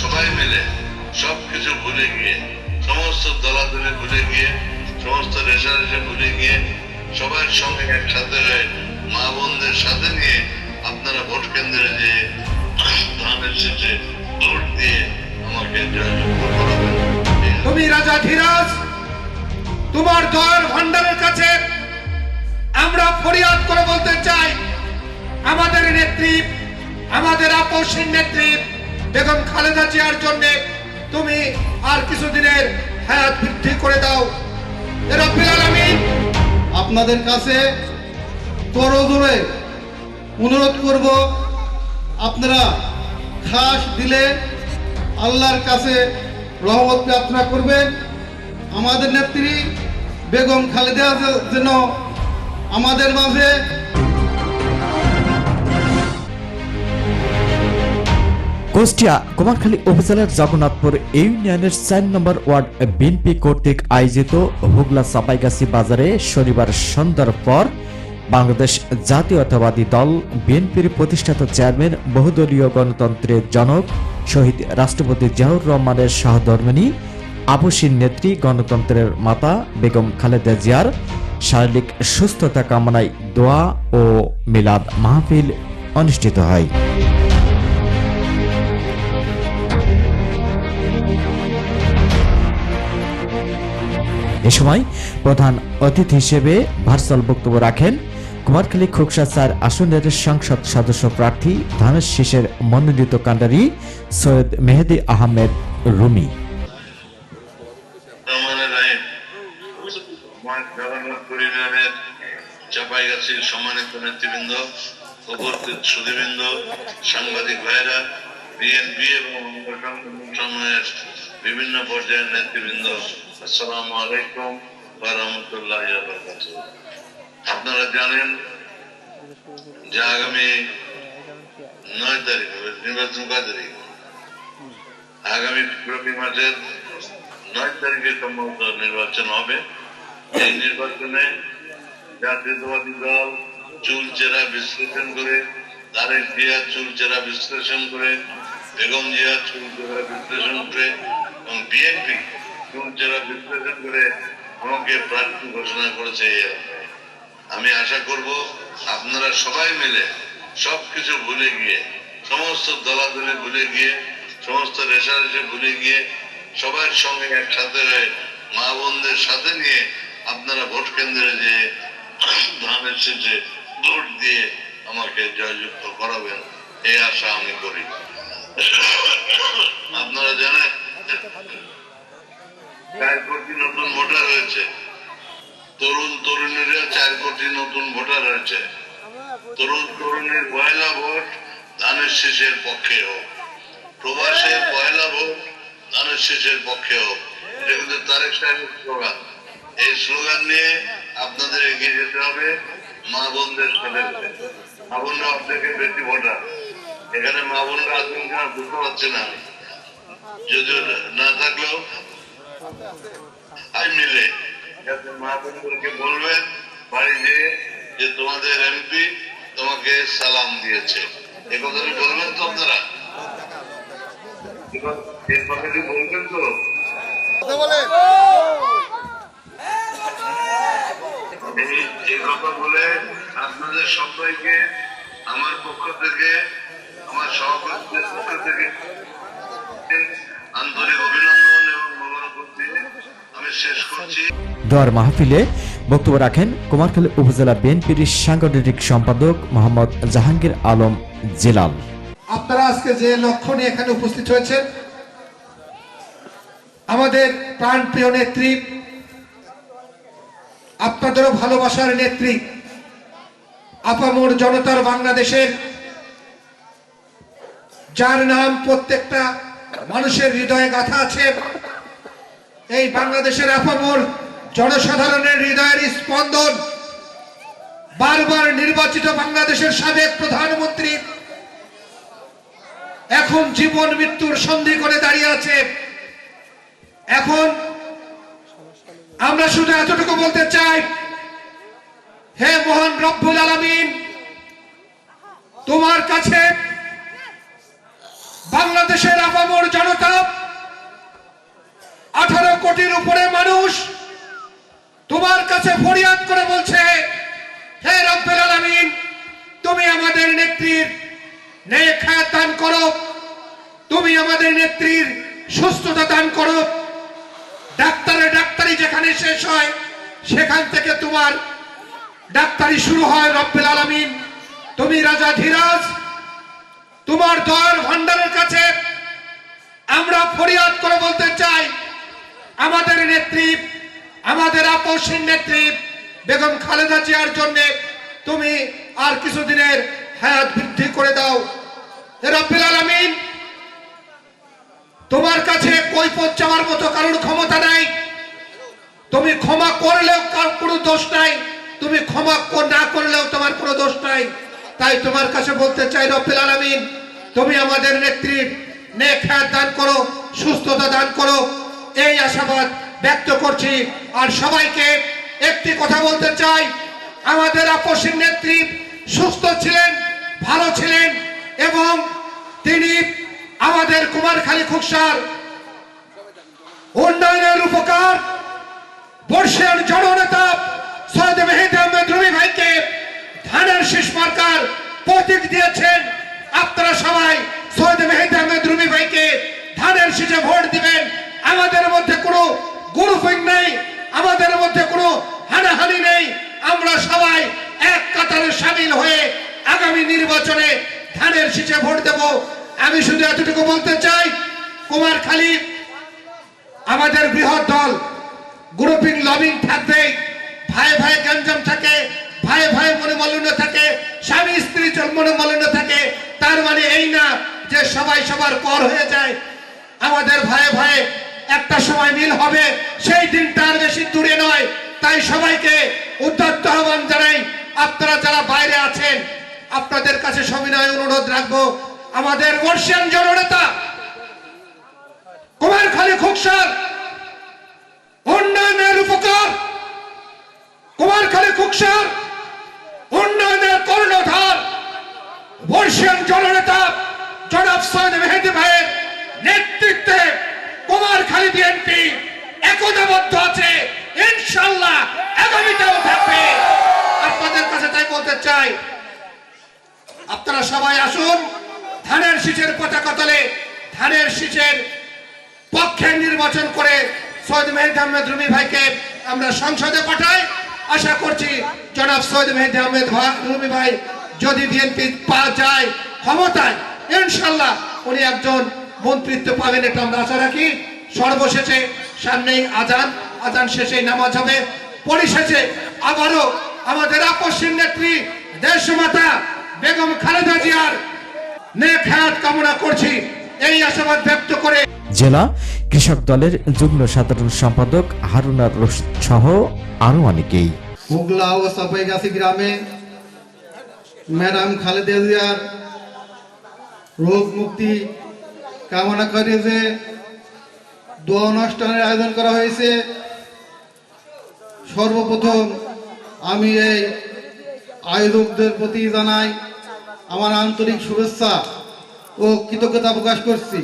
সবাই মিলে সব কিছু ভুলে গিয়ে, সমস্ত দলাদলি ভুলে গিয়ে, সমস্ত রেশারেশি ভুলে গিয়ে সবার সঙ্গে একসাথে হয়ে মা বোনদের সাথে নিয়ে আপনারা ভোট কেন্দ্রে যে ধানের শেষে ভোট দিয়ে আমাকে তুমি রাজা ধীরাজ, তোমার দয়ার ভান্ডারের কাছে আমরা ফরিয়াদ করে বলতে চাই, আমাদের নেত্রী, আমাদের আপসীর নেত্রী বেগম খালেদা জিয়ার জন্য তুমি আর কিছুদিনের হায়াত বৃদ্ধি করে দাও। আপনাদের কাছে করজোরে অনুরোধ করব, আপনারা খাস দিলে আল্লাহর কাছে রহমত প্রার্থনা করবেন। আমাদের নেত্রী বেগম খালেদা যেন আমাদের মাঝে কুষ্টিয়া, কুমারখালী উপজেলার জগন্নাথপুর ইউনিয়নের চার নম্বর ওয়ার্ড বিএনপি কর্তৃক আয়োজিত হুগলা সাপাইগাছি বাজারে শনিবার সন্ধ্যার পর বাংলাদেশ জাতীয়তাবাদী দল, বিএনপির প্রতিষ্ঠাতা চেয়ারম্যান, বহুদলীয় গণতন্ত্রের জনক শহীদ রাষ্ট্রপতি জিয়াউর রহমানের সহধর্মিনী আবসীর নেত্রী গণতন্ত্রের মাতা বেগম খালেদা জিয়ার শারীরিক সুস্থতা কামনায় দোয়া ও মিলাদ মাহফিল অনুষ্ঠিত হয়। এ সময় প্রধান অতিথি হিসেবে ভার্চুয়াল বক্তব্য রাখেন। কুমারখালী খোকসা চার আসনের সংসদ সদস্য প্রার্থী, ধানের শীষের মনোনীত কাণ্ডারি সৈয়দ মেহেদি আহমেদ রুমি। বিভিন্ন পর্যায়ের নেতৃবৃন্দ। আসসালামু আলাইকুম রাহমাতুল্লাহি আপনারা জানেন যে আগামী নয় তারিখ, নির্বাচন কয় তারিখ? আগামী ফেব্রুয়ারি মাসের নয় তারিখে সম্ভবত নির্বাচন হবে। এই নির্বাচনে জাতীয়তাবাদী দল চুল চেরা বিশ্লেষণ করে, তারেক জিয়া চুল চেরা বিশ্লেষণ করে, বেগম জিয়া চুল চেরা বিশ্লেষণ করে এবং বিএনপি চেরা বিশ্লেষণ করে আমাকে প্রার্থী ঘোষণা করেছে, আমি আশা করব আপনারা সবাই মিলে সবকিছু ভুলে গিয়ে, সমস্ত দলাদলি ভুলে গিয়ে, সমস্ত রেশারেশি ভুলে গিয়ে সবার সঙ্গে একসাথে হয়ে মা বোনদের সাথে নিয়ে আপনারা ভোট কেন্দ্রে যে ধানের শেষে ভোট দিয়ে আমাকে জয়যুক্ত করাবেন, এই আশা আমি করি। আপনারা জানেন? চার কোটি নতুন ভোটার হয়েছে। তরুণ, তরুণীরা চার কোটি নতুন ভোটার হয়েছে। তরুণ, তরুণীর পয়লা ভোট ধানের শীষের পক্ষে হোক। প্রবাসের পয়লা ভোট ধানের শীষের পক্ষে হোক। এটা কিন্তু তারেক সাহেবের স্লোগান। এই স্লোগান নিয়ে আপনাদের এগিয়ে যেতে হবে, মা বোনদের সাথে। মা বোনরা অর্ধেকের বেশি ভোটার। এখানে মা বোনরা আছেন কিনা বুঝতে পারছি না। যদিও না থাকলেও মিলে বলবেন বাড়ি যেয়ে যে তোমাদের এমপি তোমাকে সালাম দিয়েছে। এ কথাটি বলবেন তো আপনারা? এ- কথাটি বলবেন তো? এই এই কথা বলে আপনাদের সবাইকে আমার পক্ষ থেকে আমার সহকর্মীদের পক্ষ থেকে আন্তরিক অভিনন্দন। দোয়ার মাহফিলে বক্তব্য রাখেন কুমারখালী উপজেলা বিএনপির সাংগঠনিক সম্পাদক মোহাম্মদ জাহাঙ্গীর আলম জেলাল। আপনারা আজকে যে লক্ষ্য নিয়ে এখানে উপস্থিত হয়েছেন, আমাদের প্রাণপ্রিয় নেত্রী, আপনাদেরও ভালোবাসার নেত্রী, আপামোর জনতার বাংলাদেশের, যার নাম প্রত্যেকটা মানুষের হৃদয়ে গাথা আছে এই বাংলাদেশের আপামোর জনসাধারণের হৃদয়ের স্পন্দন। বারবার নির্বাচিত বাংলাদেশের সাবেক প্রধানমন্ত্রী এখন জীবন মৃত্যুর সন্ধি করে দাঁড়িয়ে আছে। এখন আমরা শুধু এতটুকু বলতে চাই, হে মহান রব্বুল আলামিন, তোমার কাছে বাংলাদেশের আপামর জনতা আঠারো কোটির উপরে মানুষ তোমার কাছে ফরিয়াদ করে বলছে, হে রব্বেল আলামিন, তুমি আমাদের নেত্রীর হায়াত দান করো। তুমি আমাদের নেত্রীর সুস্থতা দান করো। ডাক্তারের ডাক্তারি যেখানে শেষ হয়, সেখান থেকে তোমার ডাক্তারি শুরু হয় রব্বেল আলামিন। তুমি রাজা ধীরাজ, তোমার দয়ার ভান্ডারের কাছে আমরা ফরিয়াদ করে বলতে চাই আমাদের নেত্রী, আমাদের আপসীন নেত্রী বেগম খালেদা জিয়ার জন্য তুমি আর কিছুদিনের হায়াত বৃদ্ধি করে দাও। রব্বিল আলামিন, তোমার কাছে কৈফত চাওয়ার মতো কারোর ক্ষমতা নাই। তুমি ক্ষমা করলেও কার কোনো দোষ নাই, তুমি ক্ষমা না করলেও তোমার কোনো দোষ নাই। তাই তোমার কাছে বলতে চাই রব্বিল আলামিন, তুমি আমাদের নেত্রীর নেক দান করো, সুস্থতা দান করো। এই আশাবাদ ব্যক্ত করছি। আর সবাইকে একটি কথা বলতে চাই। আমাদের আপসীর নেত্রী সুস্থ ছিলেন, ভালো ছিলেন এবং তিনি আমাদের কুমারখালী খুকসার উন্নয়নের উপকার, বর্ষের জননেতা সৈয়দ মেহেদি আহমেদ রবি ভাইকে ধানের শীষ মার্কার প্রতীক দিয়েছেন। আপনারা সবাই সৈয়দ মেহেদি আহমেদ রবি ভাইকে ধানের শীষে ভোট দিবেন। আমাদের মধ্যে কোনো গ্রুপিং নেই, আমাদের মধ্যে কোনো হানাহানি নেই। আমরা সবাই এক কাতারে সামিল হয়ে আগামী নির্বাচনে ধানের শীষে ভোট দেব। আমি শুধু এতটুকু বলতে চাই কুমারখালী আমাদের বৃহৎ দল গ্রুপিং লবিং থাকবে, ভাই ভাই গঞ্জাম থাকে, ভাই ভাই মনোমালিন্য থাকে, স্বামী স্ত্রী মনোমালিন্য থাকে। তার মানে এই না যে সবাই সবার পর হয়ে যায়। আমাদের ভাই ভাই একটা সময় মিল হবে, সেই দিনটা আর বেশি দূরে নয়। তাই সবাইকে উদ্যত্ত আহ্বান জানাই, আপনারা যারা বাইরে আছেন, আপনাদের কাছে সবিনয় অনুরোধ রাখব। আমাদের বর্ষিয়ান জননেতা কুমারখালী খুকসার উন্নয়নের উপকার। কুমারখালী খুকসার উন্নয়নের কর্ণধার। বর্ষিয়ান জননেতা, জনাব সৈয়দ মেহেদি ভাইয়ের নেতৃত্বে কুমারখালী বিএনপি একতাবদ্ধ আছে ইনশাল্লাহ আগামীতেও থাকবে। আপনাদের কাছে তাই বলতে চাই, আপনারা সবাই আসুন, ধানের শীষের পতাকা তলে, ধানের শীষের পক্ষে নির্বাচন করে সৈয়দ মেহেদি আহমেদ রুমি ভাইকে আমরা সংসদে পাঠাই। আশা করছি জনাব সৈয়দ মেহেদি আহমেদ রুমি ভাই যদি বিএনপি পা যায় ক্ষমতায় ইনশাল্লাহ উনি একজন মন্ত্রিত্ব পাবেন এটা আমরা আশা রাখি। সর্বশেষে সামনেই আজান আজান শেষে নামাজ হবে। পরিশেষে আবারও আমাদের আপসীন নেত্রী দেশমাতা বেগম খালেদা জিয়ার নেক হায়াত কামনা করছি। এই আশাবাদ ব্যক্ত করে জেলা কৃষক দলের যুগ্ম সাধারণ সম্পাদক হারুনার রশিদ সহ আরও অনেকেই। হুগলা ও সাপাইগাছি গ্রামে ম্যাডাম খালেদা জিয়ার রোগ মুক্তি কামনা করে যে দোয়া অনুষ্ঠানের আয়োজন করা হয়েছে। সর্বপ্রথম আমি এই আয়োজকদের প্রতি জানাই আমার আন্তরিক শুভেচ্ছা ও কৃতজ্ঞতা প্রকাশ করছি।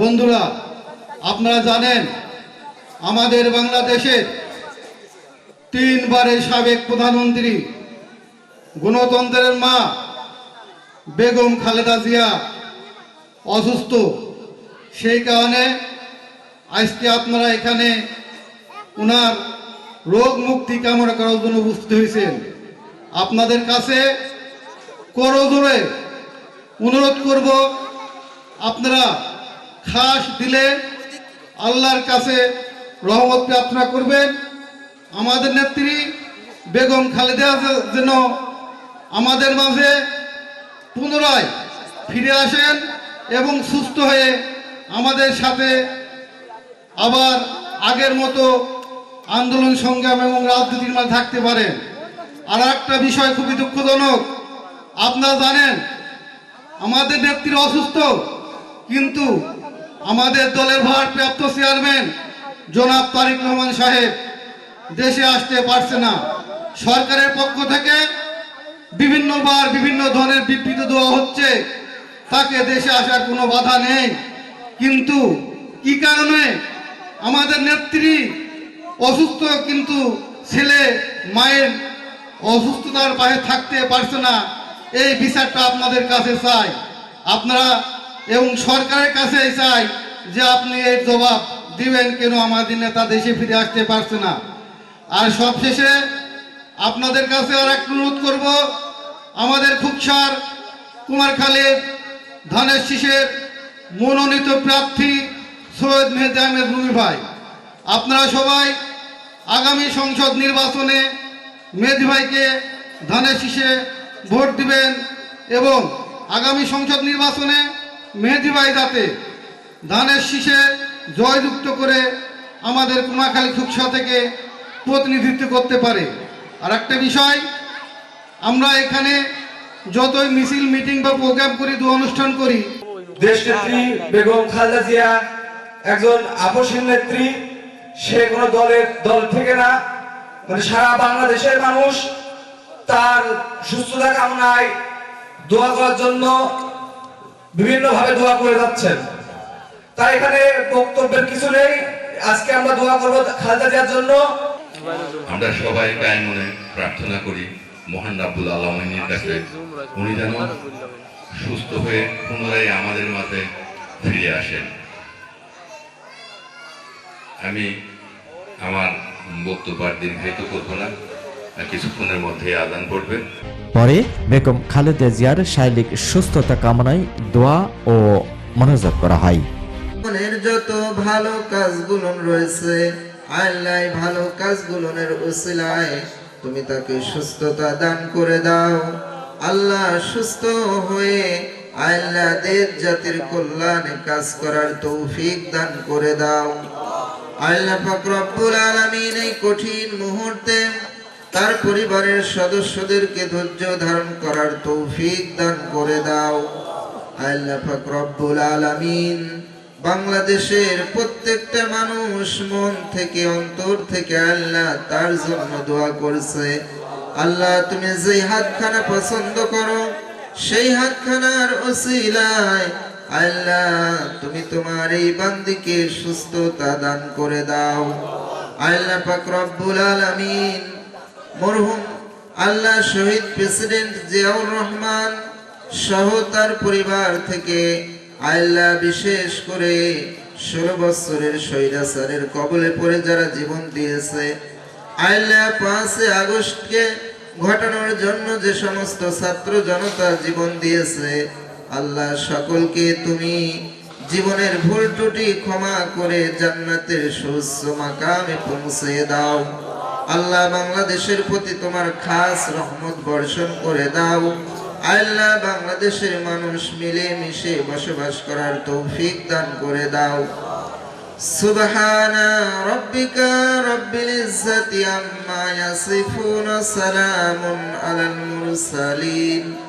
বন্ধুরা, আপনারা জানেন, আমাদের বাংলাদেশের তিনবারের সাবেক প্রধানমন্ত্রী গণতন্ত্রের মা বেগম খালেদা জিয়া অসুস্থ। সেই কারণে আজকে আপনারা এখানে ওনার রোগ মুক্তি কামনা করার জন্য উপস্থিত হয়েছেন। আপনাদের কাছে করজোরে অনুরোধ করব, আপনারা খাস দিলে আল্লাহর কাছে রহমত প্রার্থনা করবেন। আমাদের নেত্রী বেগম খালেদা যেন আমাদের মাঝে পুনরায় ফিরে আসেন এবং সুস্থ হয়ে আমাদের সাথে আবার আগের মতো আন্দোলন সংগ্রাম এবং রাজনীতির মাঝে থাকতে পারেন আর একটা বিষয় খুবই দুঃখজনক, আপনারা জানেন, আমাদের নেত্রী অসুস্থ, কিন্তু আমাদের দলের ভারপ্রাপ্ত চেয়ারম্যান জনাব তারিক রহমান সাহেব দেশে আসতে পারছে না। সরকারের পক্ষ থেকে বিভিন্নবার বিভিন্ন ধরনের বিবৃতি দেওয়া হচ্ছে, তাকে দেশে আসার কোনো বাধা নেই। কিন্তু কি কারণে আমাদের নেত্রী অসুস্থ কিন্তু ছেলে, মায়ের অসুস্থতার পাশে থাকতে পারছে না। এই বিচারটা আপনাদের কাছে চাই। আপনারা এবং সরকারের কাছে চাই যে আপনি এর জবাব দিবেন কেন আমাদের নেতা দেশে ফিরে আসতে পারছে না। আর সবশেষে আপনাদের কাছে আর একটু অনুরোধ করব, আমাদের খুকসার কুমারখালীর ধানের শীষের মনোনীত প্রার্থী সৈয়দ মেহেদি আহমেদ রুমি ভাই। আপনারা সবাই আগামী সংসদ নির্বাচনে মেহেদি ভাইকে ধানের শীষে ভোট দিবেন এবং আগামী সংসদ নির্বাচনে মেহেদি ভাই যাতে ধানের শীষে জয়যুক্ত করে আমাদের কুমাখালী খুকসা থেকে প্রতিনিধিত্ব করতে পারে। আর একটা বিষয়, আমরা এখানে যতই মিছিল, মিটিং বা প্রোগ্রাম করি দু অনুষ্ঠান করি। দেশনেত্রী বেগম খালেদা জিয়া একজন আপসীন নেত্রী, সে কোনো দলের দল থেকে না মানে সারা বাংলাদেশের মানুষ তার সুস্থতা কামনায় দোয়া করার জন্য বিভিন্নভাবে দোয়া করে যাচ্ছেন। তাই এখানে বক্তব্যের কিছু নেই। আজকে আমরা দোয়া করব খালেদা জিয়ার জন্য। আমরা সবাই গায়ে মনে প্রার্থনা করি, মহান রাব্বুল আলমিনের কাছে। উনি যেন সুস্থ হয়ে পুনরায় আমাদের মাঝে ফিরে আসেন। আমি আমার বক্তব্য আর দীর্ঘায়িত করব না কিছুক্ষণের মধ্যে আদান পড়বে। পরে বেগম খালেদা জিয়ার শারীরিক সুস্থতা কামনায় দোয়া ও মনোযোগ করা হয়। মনের যত ভালো কাজগুলো রয়েছে আল্লাহ ভালো কাজগুলোর উসিলায় তুমি তাকে সুস্থতা দান করে দাও। আল্লাহ সুস্থ হয়ে আল্লাহ দেশ জাতির কল্যাণে কাজ করার তৌফিক দান করে দাও। আল্লাহ রব্বুল আলামিন এই কঠিন মুহূর্তে তার পরিবারের সদস্যদেরকে ধৈর্য ধারণ করার তৌফিক দান করে দাও। আল্লাহ রব্বুল আলামিন বাংলাদেশের প্রত্যেকটা মানুষ মন থেকে, অন্তর থেকে আল্লাহ তার জন্য দোয়া করছে। আল্লাহ তুমি যেই হাতখানা পছন্দ করো, সেই হাতখানার ওসিলায় আল্লাহ, তুমি তোমার এই বান্দিকে সুস্থতা দান করে দাও। আল্লাহ পাক রব্বুল আলামিন, মরহুম আল্লাহ শহীদ প্রেসিডেন্ট জিয়াউর রহমান সহ তার পরিবার থেকে আল্লাহ বিশেষ করে ষোলো বছরের স্বৈরাচারের কবলে পড়ে যারা জীবন দিয়েছে, আল্লাহ পাঁচে আগস্টকে ঘটানোর জন্য যে সমস্ত ছাত্র জনতা জীবন দিয়েছে আল্লাহ সকলকে তুমি জীবনের ভুল ত্রুটি ক্ষমা করে জান্নাতের সুস্থ মাকামে পৌঁছে দাও। আল্লাহ বাংলাদেশের প্রতি তোমার খাস রহমত বর্ষণ করে দাও। আল্লাহ বাংলাদেশের মানুষ মিলে মিশে বসবাস করার তৌফিক দান করে দাও। সুবহানা রব্বিকা রব্বিল ইজ্জাতি আম্মা ইয়াসিফুন সালামুন আলাল মুরসালিন।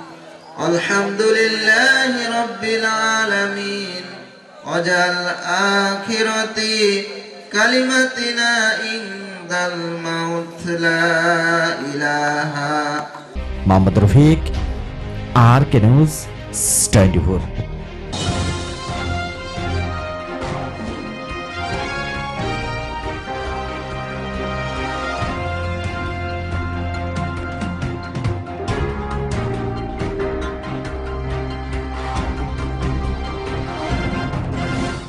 আলহামদুলিল্লাহি রব্বিল আলামিন। ওয়াজাল আখিরাতি কালিমাতিনা ইনদাল মাউত, লা ইলাহা। Mohammad Rafiq, R K news twenty